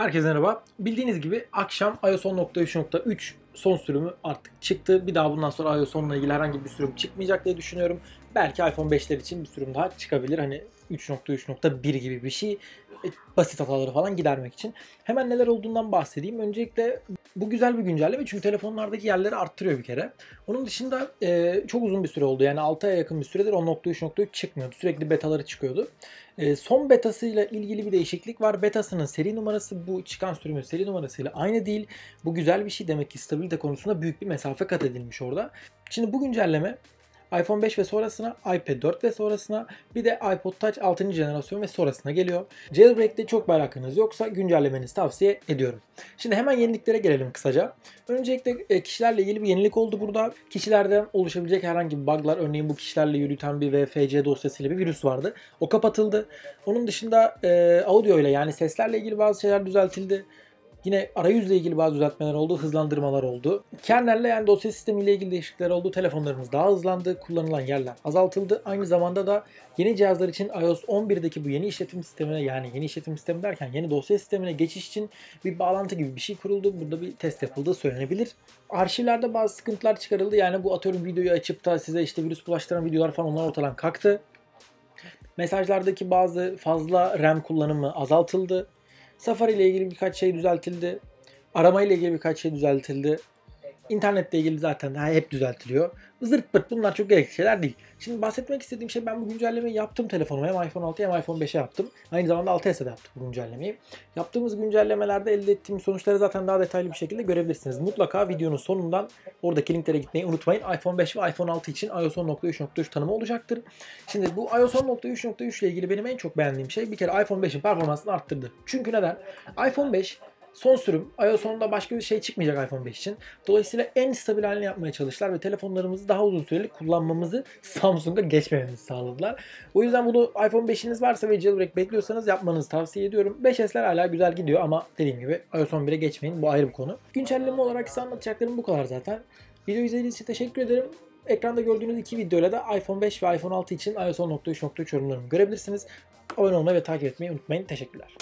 Herkese merhaba. Bildiğiniz gibi akşam iOS 10.3.3 son sürümü artık çıktı. Bir daha bundan sonra iOS 10'la ilgili herhangi bir sürüm çıkmayacak diye düşünüyorum. Belki iPhone 5'ler için bir sürüm daha çıkabilir. Hani 3.3.1 gibi bir şey. E, Basit hataları falan gidermek için. Hemen neler olduğundan bahsedeyim. Öncelikle bu güzel bir güncelleme çünkü telefonlardaki yerleri arttırıyor bir kere. Onun dışında e, çok uzun bir süre oldu. Yani 6 aya yakın bir süredir 10.3.3 çıkmıyordu. Sürekli betaları çıkıyordu. E, son betasıyla ilgili bir değişiklik var. Betasının seri numarası bu çıkan sürümün seri numarasıyla aynı değil. Bu güzel bir şey demek ki stabilite konusunda büyük bir mesafe kat edilmiş orada. Şimdi bu güncelleme iPhone 5 ve sonrasına, iPad 4 ve sonrasına bir de iPod Touch 6. jenerasyon ve sonrasına geliyor. Jailbreak'te çok bir alakanız yoksa güncellemenizi tavsiye ediyorum. Şimdi hemen yeniliklere gelelim kısaca. Öncelikle e, kişilerle ilgili bir yenilik oldu burada. Kişilerden oluşabilecek herhangi bir buglar, örneğin bu kişilerle yürüten bir VFC dosyasıyla bir virüs vardı. O kapatıldı. Onun dışında e, audio ile yani seslerle ilgili bazı şeyler düzeltildi. Yine arayüzle ilgili bazı düzeltmeler oldu, hızlandırmalar oldu. Kernel'le yani dosya sistemiyle ilgili değişiklikler oldu. Telefonlarımız daha hızlandı, kullanılan yerler azaltıldı. Aynı zamanda da yeni cihazlar için iOS 11'deki bu yeni işletim sistemine yani yeni işletim sistemi derken yeni dosya sistemine geçiş için bir bağlantı gibi bir şey kuruldu. Burada bir test yapıldığı söylenebilir. Arşivlerde bazı sıkıntılar çıkarıldı. Yani bu atıyorum videoyu açıp da size işte virüs bulaştıran videolar falan onlar ortadan kalktı. Mesajlardaki bazı fazla RAM kullanımı azaltıldı. Safari ile ilgili birkaç şey düzeltildi. Arama ile ilgili birkaç şey düzeltildi. İnternetle ilgili zaten hep düzeltiliyor. Zırt pırt bunlar çok gerekli şeyler değil. Şimdi bahsetmek istediğim şey ben bu güncellemeyi yaptım telefonuma. Hem iPhone 6 hem iPhone 5'e yaptım. Aynı zamanda 6s'e de yaptım bu güncellemeyi. Yaptığımız güncellemelerde elde ettiğim sonuçları zaten daha detaylı bir şekilde görebilirsiniz. Mutlaka videonun sonundan oradaki linklere gitmeyi unutmayın. iPhone 5 ve iPhone 6 için iOS 10.3.3 tanımı olacaktır. Şimdi bu iOS 10.3.3 ile ilgili benim en çok beğendiğim şey bir kere iPhone 5'in performansını arttırdı. Çünkü neden? iPhone 5 Son sürüm iOS 10'da başka bir şey çıkmayacak iPhone 5 için. Dolayısıyla en stabil halini yapmaya çalıştılar ve telefonlarımızı daha uzun süreli kullanmamızı Samsung'a geçmememizi sağladılar. O yüzden bunu iPhone 5'iniz varsa ve jailbreak bekliyorsanız yapmanızı tavsiye ediyorum. 5S'ler hala güzel gidiyor ama dediğim gibi iOS 11'e geçmeyin. Bu ayrı bir konu. Güncelleme olarak size anlatacaklarım bu kadar zaten. Video izlediğiniz için teşekkür ederim. Ekranda gördüğünüz iki videoyla da iPhone 5 ve iPhone 6 için iOS 10.3.3 yorumlarımı görebilirsiniz. Abone olmayı ve takip etmeyi unutmayın. Teşekkürler.